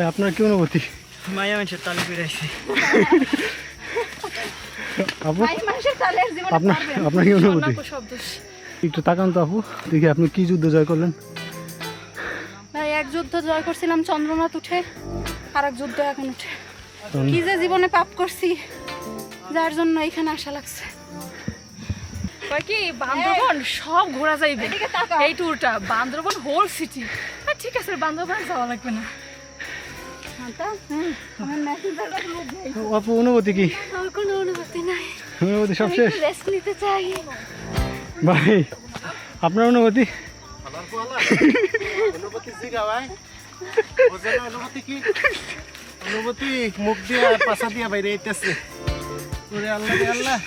ভাই আপনার কি অনুভূতি? মায়া মানুষের তালি আপু আপনার আপনার কি অনুভূতি? একটু তাকান তো আপু দেখি আপনি কি যুদ্ধ জয় করলেন। ভাই এক যুদ্ধ জয় করছিলাম চন্দ্রনাথ উঠে আর এক যুদ্ধ এখন উঠে। কি যে জীবনে পাপ করছি যার জন্য এখানে আসা লাগছে। কি বান্দরবন? সব ঘোরা যাইবে। এই ট্যুরটা বান্দরবন হোল সিটি ঠিক আছে বান্দরবন যাওয়া লাগবে না। আপু অনুভূতি কি কোনো অনুভূতি নাই অনুভূতি সব শেষ রেস্ট নিতে চাই ভাই আপনার অনুভূতি অনুভূতি জিগা ভাই অনুভূতি কি অনুভূতি মুখ দিয়ে পাশা দিয়ে বাইরে আইতেছে আল্লাহ আল্লাহ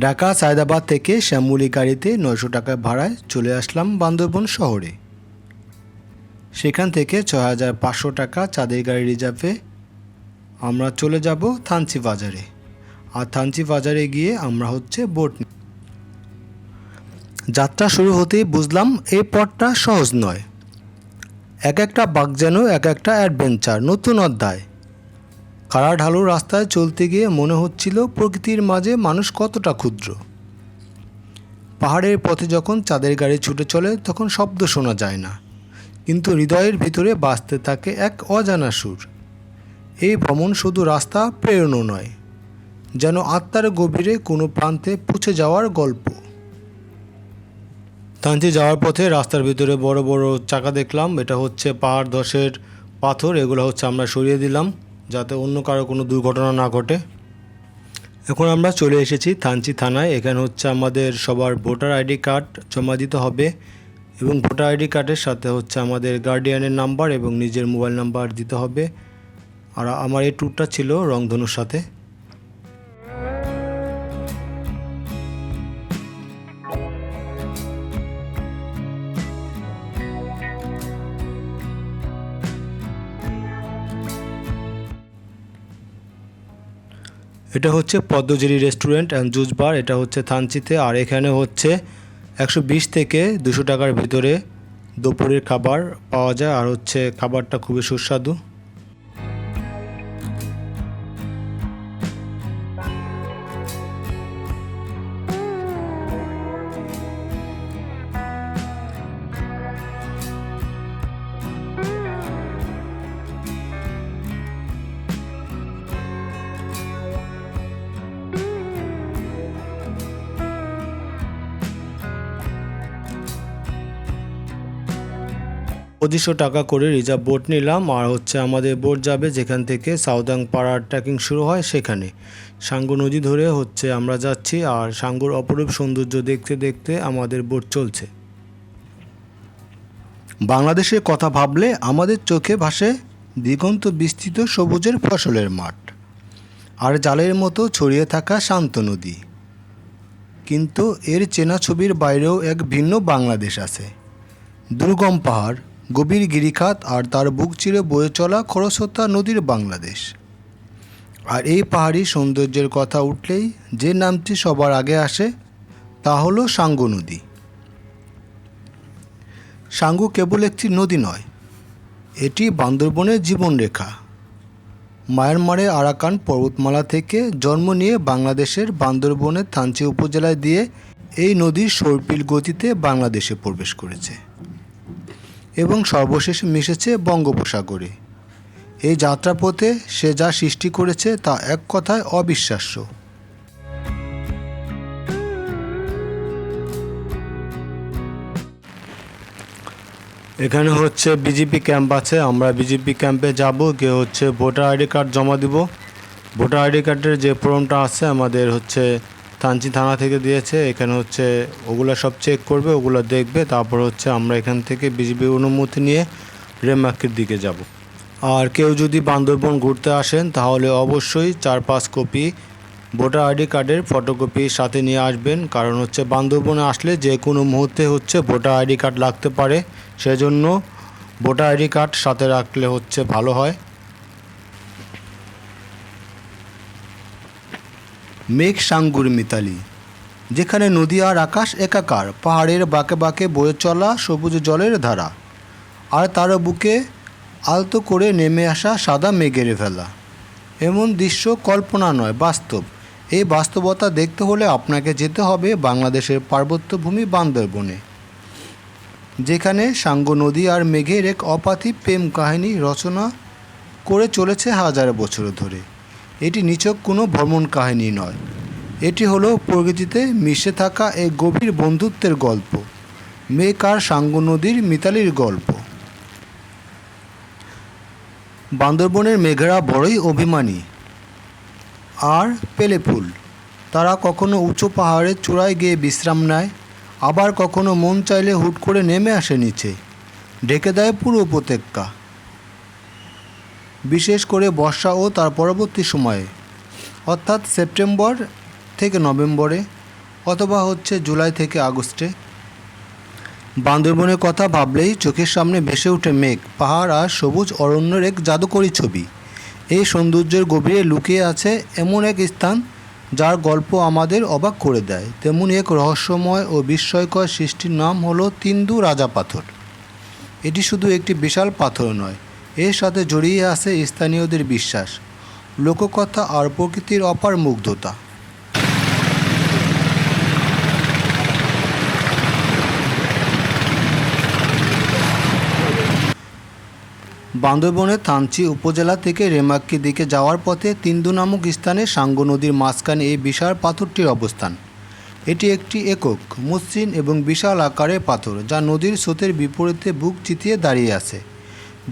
ঢাকা, সায়দাবাদ থেকে শ্যামলী গাড়িতে নয়শো টাকা ভাড়ায় চলে আসলাম বান্দরবন শহরে। সেখান থেকে ছ হাজার পাঁচশো টাকা চাঁদের গাড়ি রিজার্ভে আমরা চলে যাব থানচি বাজারে। আর থানচি বাজারে গিয়ে আমরা হচ্ছে বোট যাত্রা শুরু হতেই বুঝলাম এই পথটা সহজ নয়। এক একটা বাঘ যেন এক একটা অ্যাডভেঞ্চার, নতুন অধ্যায়। খাড়া ঢালু রাস্তায় চলতে গিয়ে মনে হচ্ছিল প্রকৃতির মাঝে মানুষ কতটা ক্ষুদ্র। পাহাড়ের পথে যখন চাঁদের গাড়ি ছুটে চলে, তখন শব্দ শোনা যায় না। কিন্তু হৃদয়ের ভিতরে বাঁচতে থাকে এক অজানা সুর। এই ভ্রমণ শুধু রাস্তা প্রেরণও নয়, যেন আত্মার গভীরে কোনো প্রান্তে পৌঁছে যাওয়ার গল্প। থানচি যাওয়ার পথে রাস্তার ভিতরে বড় বড় চাকা দেখলাম, এটা হচ্ছে পাহাড় ধসের পাথর, এগুলো হচ্ছে আমরা সরিয়ে দিলাম। যাতে অন্য কারও কোনো দুর্ঘটনা না ঘটে। এখন আমরা চলে এসেছি থানচি থানায়। এখানে হচ্ছে আমাদের সবার ভোটার আইডি কার্ড জমা দিতে হবে এবং ভোটার আইডি কার্ডের সাথে হচ্ছে আমাদের গার্ডিয়ানের নাম্বার এবং নিজের মোবাইল নাম্বার দিতে হবে। আর আমার এই ট্যুরটা ছিল রংধনুর সাথে। এটা হচ্ছে পদ্মজেরি রেস্টুরেন্ট অ্যান্ড জুস বার এটা হচ্ছে থানচিতে। আর এখানে হচ্ছে একশো বিশ থেকে দুশো টাকার ভিতরে দুপুরের খাবার পাওয়া যায়। আর হচ্ছে খাবারটা খুবই সুস্বাদু। পঁচিশশো টাকা করে রিজার্ভ বোট নিলাম আর হচ্ছে আমাদের বোট যাবে যেখান থেকে সাউদাং পাড়ার ট্রেকিং শুরু হয় সেখানে। সাঙ্গু নদী ধরে হচ্ছে আমরা যাচ্ছি আর সাঙ্গুর অপরূপ সৌন্দর্য দেখতে দেখতে আমাদের বোট চলছে। বাংলাদেশের কথা ভাবলে আমাদের চোখে ভাসে দিগন্ত বিস্তৃত সবুজের ফসলের মাঠ আর জালের মতো ছড়িয়ে থাকা শান্ত নদী। কিন্তু এর চেনা ছবির বাইরেও এক ভিন্ন বাংলাদেশ আছে। দুর্গম পাহাড় গভীর গিরিখাত আর তার বুক চিরে বয়ে চলা খরস্রোতা নদীর বাংলাদেশ। আর এই পাহাড়ি সৌন্দর্যের কথা উঠলেই যে নামটি সবার আগে আসে, তা হলো সাঙ্গু নদী। সাঙ্গু কেবল একটি নদী নয়, এটি বান্দরবনের জীবনরেখা। মায়ানমারে আরাকান পর্বতমালা থেকে জন্ম নিয়ে বাংলাদেশের বান্দরবনের থানচি উপজেলায় দিয়ে এই নদীর সর্পিল গতিতে বাংলাদেশে প্রবেশ করেছে। এবং সর্বশেষে মিশেছে বঙ্গোপসাগরে। এই যাত্রাপথে সে যা সৃষ্টি করেছে তা এক কথায় অবিশ্বাস্য। এখানে হচ্ছে বিজেপি ক্যাম্প আছে, আমরা বিজেপি ক্যাম্পে যাব, গিয়ে হচ্ছে ভোটার আইডি কার্ড জমা দিব। ভোটার আইডি কার্ডের যে ফর্মটা আছে, আমাদের হচ্ছে থানচি থানা থেকে দিয়েছে, এখানে হচ্ছে ওগুলো সব চেক করবে, ওগুলো দেখবে, তারপর হচ্ছে আমরা এখান থেকে বিজেপি অনুমতি নিয়ে রেমাকির দিকে যাব। আর কেউ যদি বান্দরবন ঘুরতে আসেন, তাহলে অবশ্যই চার পাঁচ কপি ভোটার আইডি কার্ডের ফটোকপি সাথে নিয়ে আসবেন। কারণ হচ্ছে বান্দরবনে আসলে যে কোনো মুহূর্তে হচ্ছে ভোটার আইডি কার্ড লাগতে পারে। সেজন্য ভোটার আইডি কার্ড সাথে রাখলে হচ্ছে ভালো হয়। মেঘ সাঙ্গুর মিতালি, যেখানে নদী আর আকাশ একাকার, পাহাড়ের বাঁকে বাঁকে বয়ে চলা সবুজ জলের ধারা, আর তার বুকে আলতো করে নেমে আসা সাদা মেঘের ভেলা। এমন দৃশ্য কল্পনা নয়, বাস্তব। এই বাস্তবতা দেখতে হলে আপনাকে যেতে হবে বাংলাদেশের পার্বত্যভূমি বান্দরবনে, যেখানে সাঙ্গ নদী আর মেঘের এক অপাথি প্রেম কাহিনী রচনা করে চলেছে হাজার বছর ধরে। এটি নিছক কোনো ভ্রমণ কাহিনী নয়। এটি হলো প্রকৃতিতে মিশে থাকা এক গভীর বন্ধুত্বের গল্প। মেঘ আর সাঙ্গ নদীর মিতালির গল্প। বান্দরবনের মেঘেরা বড়ই অভিমানী। আর পেলেফুল তারা কখনো উঁচু পাহাড়ের চূড়ায় গিয়ে বিশ্রাম নেয়, আবার কখনো মন চাইলে হুট করে নেমে আসে নিচে। ঢেকে দেয় পুরো উপত্যকা। বিশেষ করে বর্ষা ও তার পরবর্তী সময়ে, অর্থাৎ সেপ্টেম্বর থেকে নভেম্বরে অথবা হচ্ছে জুলাই থেকে আগস্টে। বান্দরবনের কথা ভাবলেই চোখের সামনে ভেসে ওঠে মেঘ, পাহাড় আর সবুজ অরণ্যের এক জাদুকরী ছবি। এই সৌন্দর্যের গভীরে লুকিয়ে আছে এমন এক স্থান যার গল্প আমাদের অবাক করে দেয়। তেমনি এক রহস্যময় ও বিস্ময়কর সৃষ্টির নাম হলো তিন্দু রাজা পাথর। এটি শুধু একটি বিশাল পাথর নয় এর সাথে জড়িয়ে আছে স্থানীয়দের বিশ্বাস। লোককথা আর প্রকৃতির অপার মুগ্ধতা। বান্দরবনের থানচি উপজেলা থেকে রেমাক্কি দিকে যাওয়ার পথে তিন্দু নামক স্থানে সাঙ্গু নদীর মাঝখানে এই বিশাল পাথরটির অবস্থান। এটি একটি একক, মসৃণ এবং বিশাল আকারের পাথর যা নদীর স্রোতের বিপরীতে বুক চিতিয়ে দাঁড়িয়ে আছে।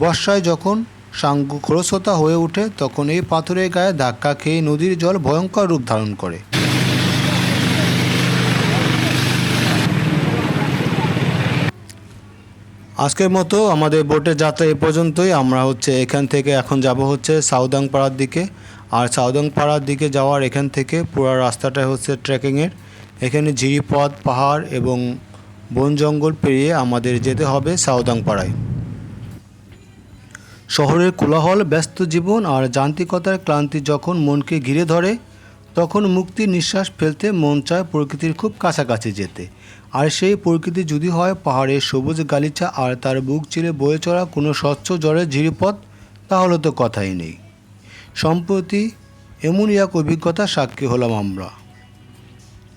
বর্ষায় যখন সাঙ্গু খরস্রোতা হয়ে ওঠে, তখন এই পাথরের গায়ে ধাক্কা খেয়ে নদীর জল ভয়ঙ্কর রূপ ধারণ করে। আজকের মতো আমাদের বোটের যাত্রা এ পর্যন্তই। আমরা হচ্ছে এখান থেকে এখন যাব হচ্ছে সাউদাং পাড়ার দিকে। আর সাউদাং পাড়ার দিকে যাওয়ার এখান থেকে পুরো রাস্তাটা হচ্ছে ট্রেকিংয়ের এখানে ঝিরিপথ, পাহাড় এবং বন জঙ্গল পেরিয়ে আমাদের যেতে হবে সাউদাং পাড়ায়। শহরের কোলাহল, ব্যস্ত জীবন আর যান্ত্রিকতার ক্লান্তি যখন মনকে ঘিরে ধরে, তখন মুক্তির নিঃশ্বাস ফেলতে মন চায় প্রকৃতির খুব কাছাকাছি যেতে। আর সেই প্রকৃতি যদি হয় পাহাড়ের সবুজ গালিচা আর তার বুক চিরে বয়ে চড়া কোনো স্বচ্ছ জলের ঝিরিপথ, তাহলে তো কথাই নেই। সম্প্রতি এমনই এক অভিজ্ঞতা সাক্ষী হলাম আমরা।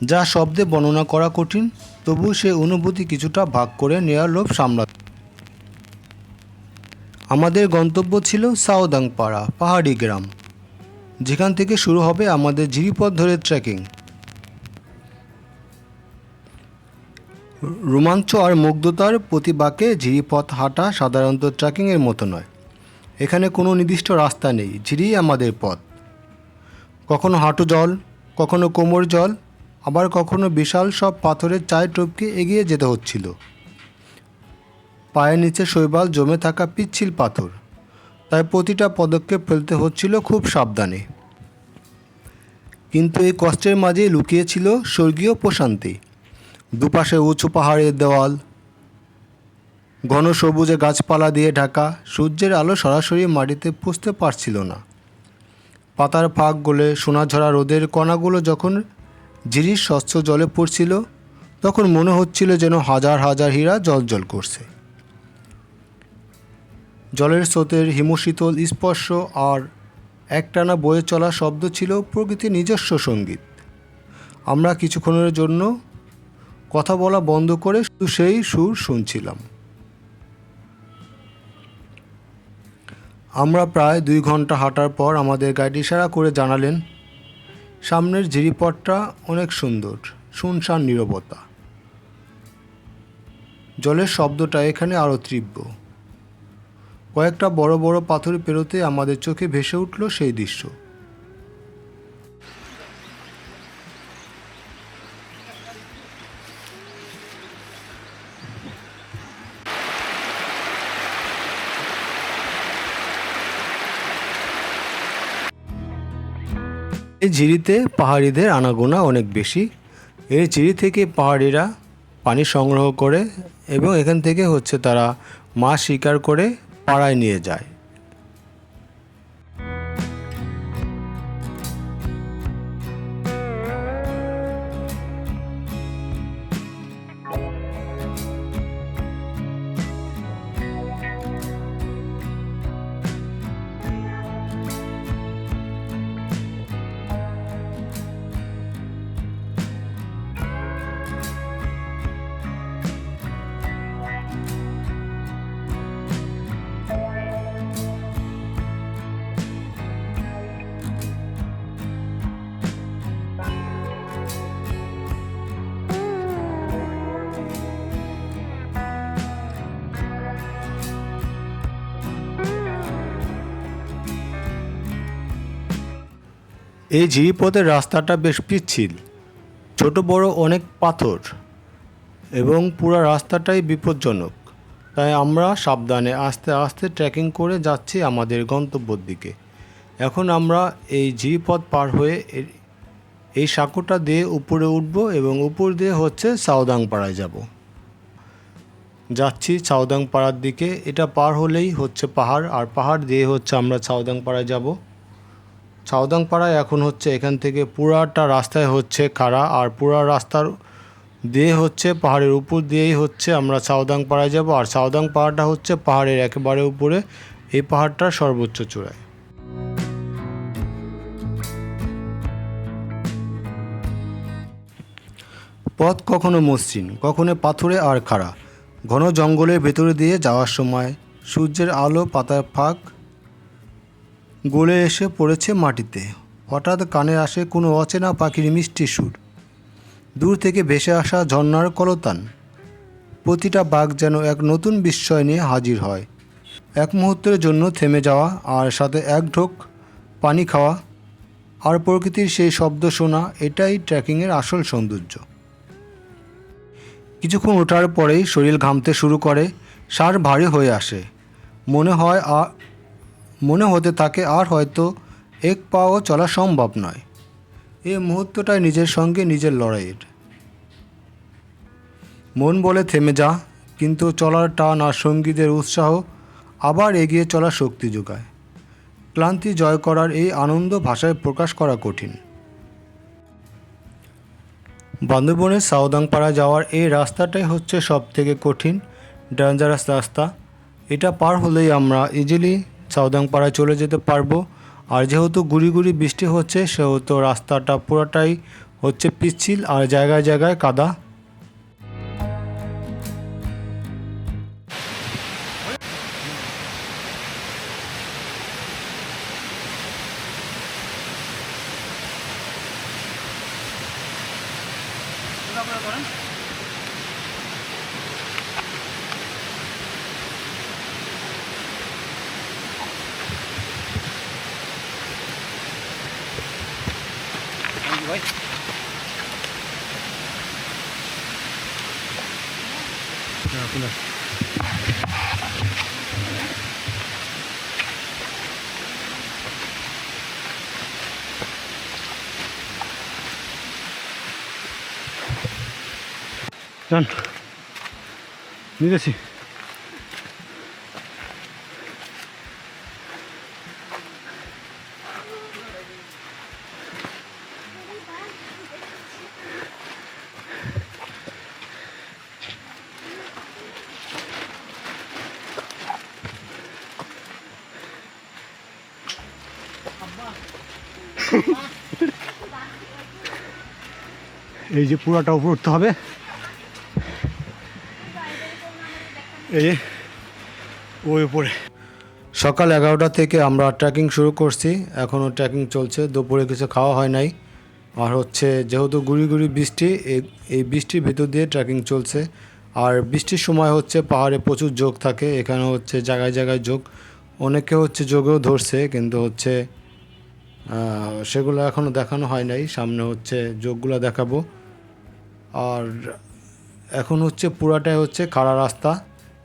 যা শব্দে বর্ণনা করা কঠিন তবু সে অনুভূতি কিছুটা ভাগ করে নেওয়ার লোভ সামলা আমাদের গন্তব্য ছিল সাওদাংপাড়া, পাহাড়ি গ্রাম। যেখান থেকে শুরু হবে আমাদের ঝিরিপথ ধরে ট্রেকিং রোমাঞ্চ আর মুগ্ধতার প্রতিবাকে ঝিরিপথ হাঁটা সাধারণত ট্রেকিংয়ের মতো নয়। এখানে কোনো নির্দিষ্ট রাস্তা নেই ঝিরি আমাদের পথ। কখনো হাঁটু জল, কখনো কোমর জল, আবার কখনো বিশাল সব পাথরের চায় টপকে এগিয়ে যেতে হচ্ছিল। পায়ের নিচে শৈবাল জমে থাকা পিচ্ছিল পাথর। তাই প্রতিটা পদক্ষেপ ফেলতে হচ্ছিল খুব সাবধানে। কিন্তু এই কষ্টের মাঝে লুকিয়েছিল স্বর্গীয় প্রশান্তি। দুপাশে উঁচু পাহাড়ের দেওয়াল, ঘন সবুজে গাছপালা দিয়ে ঢাকা, সূর্যের আলো সরাসরি মাটিতে পুষতে পারছিল না। পাতার ফাঁক গলে সোনাঝরা রোদের কণাগুলো যখন ঝিরির স্বচ্ছ জলে পড়ছিল, তখন মনে হচ্ছিল যেন হাজার হাজার হীরা জল করছে। জলের স্রোতের হিমশীতল স্পর্শ আর একটানা বয়ে চলা শব্দ ছিল প্রকৃতির নিজস্ব সংগীত। আমরা কিছুক্ষণের জন্য কথা বলা বন্ধ করে শুধু সেই সুর শুনছিলাম। আমরা প্রায় দুই ঘণ্টা হাঁটার পর আমাদের গাইড ইশারা করে জানালেন, সামনের ঝিরিপথটা অনেক সুন্দর, শুনশান নীরবতা। জলের শব্দটা এখানে আরও তীব্র। কয়েকটা বড় বড় পাথর পেরোতে আমাদের চোখে ভেসে উঠল সেই দৃশ্য। এই ঝিরিতে পাহাড়িদের আনাগোনা অনেক বেশি। এই ঝিরি থেকে পাহাড়িরা পানি সংগ্রহ করে এবং এখান থেকে হচ্ছে তারা মাছ শিকার করে পাড়ায় নিয়ে যায়। এই ঝিরিপথের রাস্তাটা বেশ পিচ্ছিল। ছোট, বড় অনেক পাথর এবং পুরো রাস্তাটাই বিপজ্জনক। তাই আমরা সাবধানে আস্তে আস্তে ট্রেকিং করে যাচ্ছি আমাদের গন্তব্যের দিকে। এখন আমরা এই ঝিরিপথ পার হয়ে এই সাঁকোটা দিয়ে উপরে উঠব এবং উপর দিয়ে হচ্ছে সাউদাংপাড়ায় যাব। যাচ্ছি সাউদাংপাড়ার দিকে। এটা পার হলেই হচ্ছে পাহাড়, আর পাহাড় দিয়ে হচ্ছে আমরা সাউদাংপাড়ায় যাব। সাউদাংপাড়ায় এখন হচ্ছে এখান থেকে পুরাটা রাস্তায় হচ্ছে খাড়া, আর পুরা রাস্তার দিয়ে হচ্ছে পাহাড়ের উপর দিয়েই হচ্ছে আমরা সাউদাংপাড়ায় যাব। আর সাউদাং পাহাড়টা হচ্ছে পাহাড়ের একেবারে উপরে, এই পাহাড়টার সর্বোচ্চ চূড়ায়। পথ কখনো মসৃণ, কখনো পাথুরে আর খাড়া। ঘন জঙ্গলের ভেতরে দিয়ে যাওয়ার সময় সূর্যের আলো পাতার ফাঁক গলে এসে পড়েছে মাটিতে। হঠাৎ কানে আসে কোনো অচেনা পাখির মিষ্টি সুর। দূর থেকে ভেসে আসা ঝর্নার কলতান। প্রতিটা বাঘ যেন এক নতুন বিস্ময় নিয়ে হাজির হয়। এক মুহূর্তের জন্য থেমে যাওয়া, আর সাথে এক ঢোক, পানি খাওয়া, আর প্রকৃতির সেই শব্দ শোনা, এটাই ট্রেকিংয়ের আসল সৌন্দর্য। কিছুক্ষণ ওঠার পরেই শরীর ঘামতে শুরু করে, সার ভারী হয়ে আসে। মনে হয় মনে হতে থাকে আর হয়তো এক পাও চলা সম্ভব নয়। এই মুহূর্তটাই নিজের সঙ্গে নিজের লড়াইয়ের। মন বলে থেমে যা, কিন্তু চলার টান আর সঙ্গীদের উৎসাহ আবার এগিয়ে চলার শক্তি যোগায়। ক্লান্তি জয় করার এই আনন্দ ভাষায় প্রকাশ করা কঠিন। বান্দরবনের সাউদাংপাড়া যাওয়ার এই রাস্তাটাই হচ্ছে সব থেকে কঠিন ডেঞ্জারাস রাস্তা। এটা পার হলেই আমরা ইজিলি সাউদাংপাড়ায় চলে যেতে পারব। আর যেহেতু গুড়ি গুড়ি বৃষ্টি হচ্ছে, সেহেতু রাস্তাটা পুরোটাই হচ্ছে পিচ্ছিল আর জায়গায় জায়গায় কাদা। যান নিতেছি এই যে পুরাটা উপর উঠতে হবে। এই ওই উপরে। সকাল এগারোটা থেকে আমরা ট্রেকিং শুরু করছি। এখনও ট্রেকিং চলছে। দুপুরে কিছু খাওয়া হয় নাই। আর হচ্ছে, যেহেতু গুড়ি গুড়ি বৃষ্টি, এই এই বৃষ্টির ভিতর দিয়ে ট্রেকিং চলছে। আর বৃষ্টির সময় হচ্ছে পাহাড়ে প্রচুর যোগ থাকে। এখানে হচ্ছে জায়গায় জায়গায় যোগ। অনেকে হচ্ছে যোগেও ধরছে, কিন্তু হচ্ছে সেগুলো এখনও দেখানো হয় নাই। সামনে হচ্ছে যোগগুলো দেখাবো। আর এখন হচ্ছে পুরাটাই হচ্ছে খাড়া রাস্তা।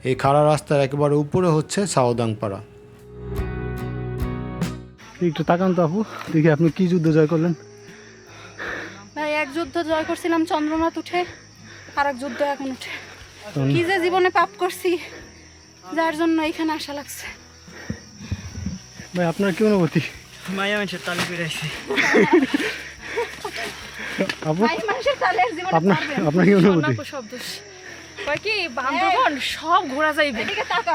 এই খাড়া রাস্তার একেবারে উপরে হচ্ছে সাউদাংপাড়া একটু তাকান তো আপু দেখি আপনি কি যুদ্ধ জয় করলেন? ভাই এক যুদ্ধ জয় করছিলাম চন্দ্রনাথ উঠে আর এক যুদ্ধ এখন উঠে। কি যে জীবনে পাপ করছি যার জন্য এখানে আসা লাগছে। ভাই আপনার কি অনুভূতি? মায়া মানুষের তালি তালের জীবনে আপনার কি অনুভূতি? কি বান্দরবন সব ঘোরা যাইবে।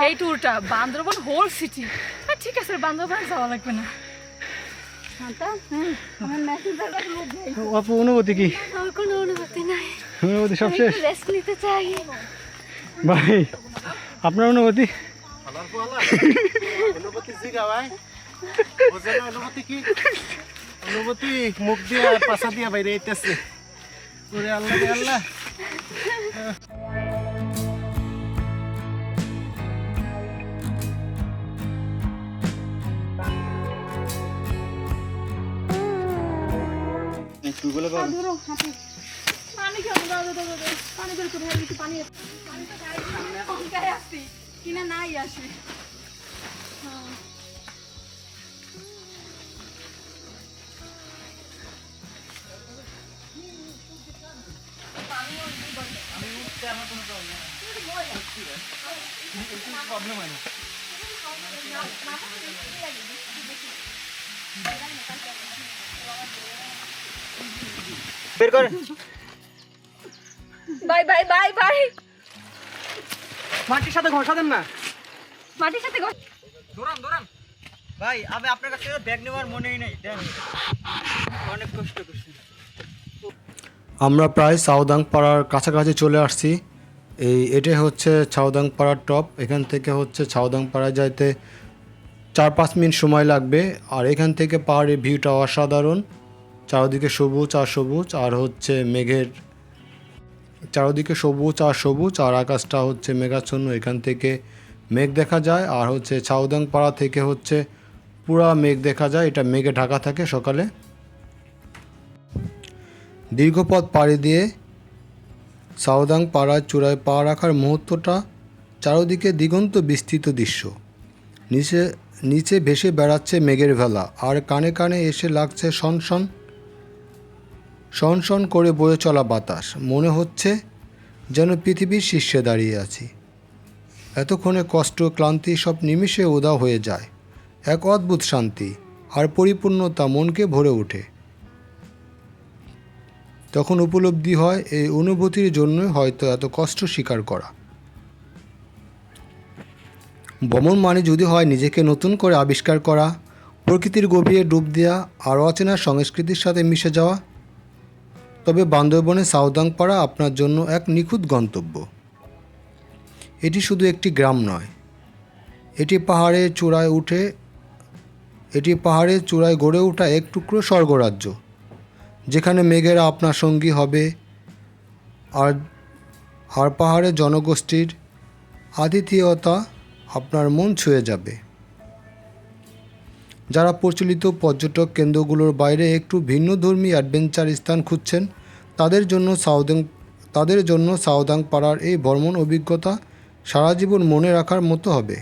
এই ট্যুরটা বান্দরবন হোল সিটি ঠিক আছে বান্দরবন যাওয়া লাগবে না। অনুভূতি কি? কোনো অনুভূতি নাই। অনুভূতি সব শেষ? রেস্ট নিতে চাই। ভাই আপনার অনুভূতি? অনুভূতি কি? অনুভূতি মুখ দিয়ে পাশা দিয়ে বাইরে আইতেছে। ওরে আল্লাহ। রে আল্লাহ ধরো হাতে পানি খাব দাও দাও দাও দাও। পানি বের করে একটু পানি পানি তো গায়ে পঙ্কায় আসছি কিনা নাই আসে। বের করে। Bye bye bye bye. মাটির সাথে ঘষা দেন না। মাটির সাথে ঘষ- দৌড়ান দৌড়ান ভাই আমি আপনার কাছ থেকে ব্যাগ নেওয়ার মনেই নেই দেন। অনেক কষ্ট করছি। আমরা প্রায় সাউদাং পাড়ার কাছাকাছি চলে আসছি। এই এটাই হচ্ছে ছাউদাং পাড়ার টপ এখান থেকে হচ্ছে ছাউদাং পাড়া যাইতে চার পাঁচ মিনিট সময় লাগবে। আর এখান থেকে পাহাড়ের ভিউটা অসাধারণ। চারদিকে সবুজ আর সবুজ, আর হচ্ছে মেঘের চারদিকে সবুজ আর সবুজ, আর আকাশটা হচ্ছে মেঘাচ্ছন্ন। এখান থেকে মেঘ দেখা যায়, আর হচ্ছে ছাউদাং পাড়া থেকে হচ্ছে পুরা মেঘ দেখা যায়। এটা মেঘে ঢাকা থাকে সকালে। দীর্ঘ পথ পাড়ি দিয়ে সাউদাং পাড়ার চূড়ায় পা রাখার মুহূর্তটা চারদিকে দিগন্ত বিস্তৃত দৃশ্য। নিচে নিচে ভেসে বেড়াচ্ছে মেঘের ভেলা, আর কানে কানে এসে লাগছে সনসন সনসন করে বয়ে চলা বাতাস। মনে হচ্ছে যেন পৃথিবীর শীর্ষে দাঁড়িয়ে আছি। এতক্ষণে কষ্ট, ক্লান্তি সব নিমিষে উদাও হয়ে যায়। এক অদ্ভুত শান্তি আর পরিপূর্ণতা মনকে ভরে ওঠে। তখন উপলব্ধি হয় এই অনুভূতির জন্যই হয়তো এত কষ্ট স্বীকার করা। ভ্রমণ মানে যদি হয় নিজেকে নতুন করে আবিষ্কার করা, প্রকৃতির গভীরে ডুব দেওয়া আর অচেনা সংস্কৃতির সাথে মিশে যাওয়া তবে বান্দরবনে সাউদাংপাড়া আপনার জন্য এক নিখুঁত গন্তব্য। এটি শুধু একটি গ্রাম নয়। এটি পাহাড়ের চূড়ায় উঠে, এটি পাহাড়ের চূড়ায় গড়ে ওঠা এক টুকরো স্বর্গরাজ্য, যেখানে মেঘেরা আপনার সঙ্গী হবে আর আর পাহাড়ের জনগোষ্ঠীর আতিথেয়তা আপনার মন ছুঁয়ে যাবে। যারা প্রচলিত পর্যটক কেন্দ্রগুলোর বাইরে একটু ভিন্নধর্মী অ্যাডভেঞ্চার স্থান খুঁজছেন তাদের জন্য সাউদাং তাদের জন্য সাউদাং পাড়ার এই ভ্রমণ অভিজ্ঞতা সারা জীবন মনে রাখার মতো হবে।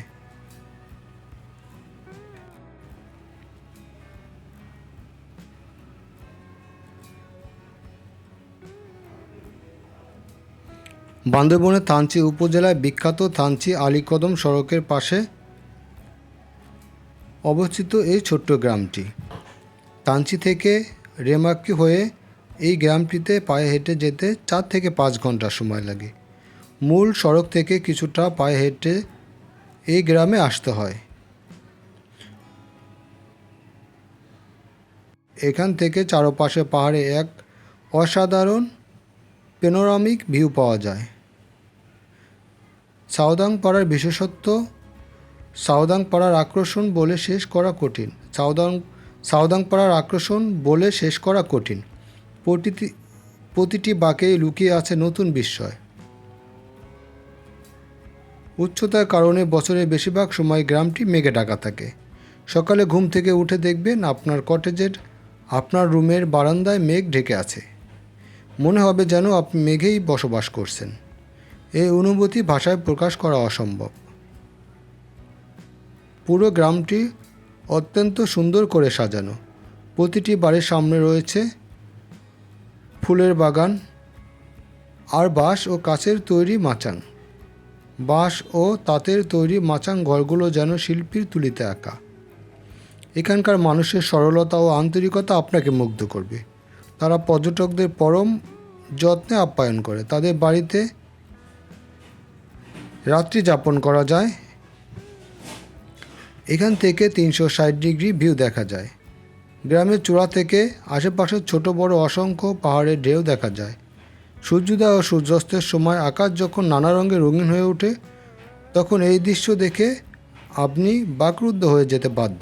বান্দরবনের থানচি উপজেলায় বিখ্যাত থানচি আলীকদম সড়কের পাশে অবস্থিত এই ছোট্ট গ্রামটি। থানচি থেকে রেমাক্কি হয়ে এই গ্রামটিতে পায়ে হেঁটে যেতে চার থেকে পাঁচ ঘণ্টা সময় লাগে। মূল সড়ক থেকে কিছুটা পায়ে হেঁটে এই গ্রামে আসতে হয়। এখান থেকে চারপাশে পাহাড়ে এক অসাধারণ পেনোরামিক ভিউ পাওয়া যায়। সাউদাং পাড়ার বিশেষত্ব সাউদাং পাড়ার আকর্ষণ বলে শেষ করা কঠিন। সাউদাং সাউদাং পাড়ার আকর্ষণ বলে শেষ করা কঠিন। প্রতিটি প্রতিটি বাঁকেই লুকিয়ে আছে নতুন বিস্ময়। উচ্চতার কারণে বছরের বেশিরভাগ সময় গ্রামটি মেঘে ঢাকা থাকে। সকালে ঘুম থেকে উঠে দেখবেন আপনার কটেজের, আপনার রুমের বারান্দায় মেঘ ঢেকে আছে। মনে হবে যেন আপনি মেঘেই বসবাস করছেন। এই অনুভূতি ভাষায় প্রকাশ করা অসম্ভব। পুরো গ্রামটি অত্যন্ত সুন্দর করে সাজানো। প্রতিটি বাড়ির সামনে রয়েছে ফুলের বাগান আর বাঁশ ও কাছের তৈরি মাচাং। বাঁশ ও তাঁতের তৈরি মাচাং ঘরগুলো যেন শিল্পীর তুলিতে আঁকা। এখানকার মানুষের সরলতা ও আন্তরিকতা আপনাকে মুগ্ধ করবে। তারা পর্যটকদের পরম যত্নে আপ্যায়ন করে। তাদের বাড়িতে রাত্রি যাপন করা যায়। এখান থেকে তিনশো ষাট ডিগ্রি ভিউ দেখা যায়। গ্রামের চূড়া থেকে আশেপাশের ছোট বড় অসংখ্য পাহাড়ের ঢেউ দেখা যায়। সূর্যোদয় ও সূর্যাস্তের সময় আকাশ যখন নানা রঙে রঙিন হয়ে ওঠে, তখন এই দৃশ্য দেখে আপনি বাকরুদ্ধ হয়ে যেতে বাধ্য।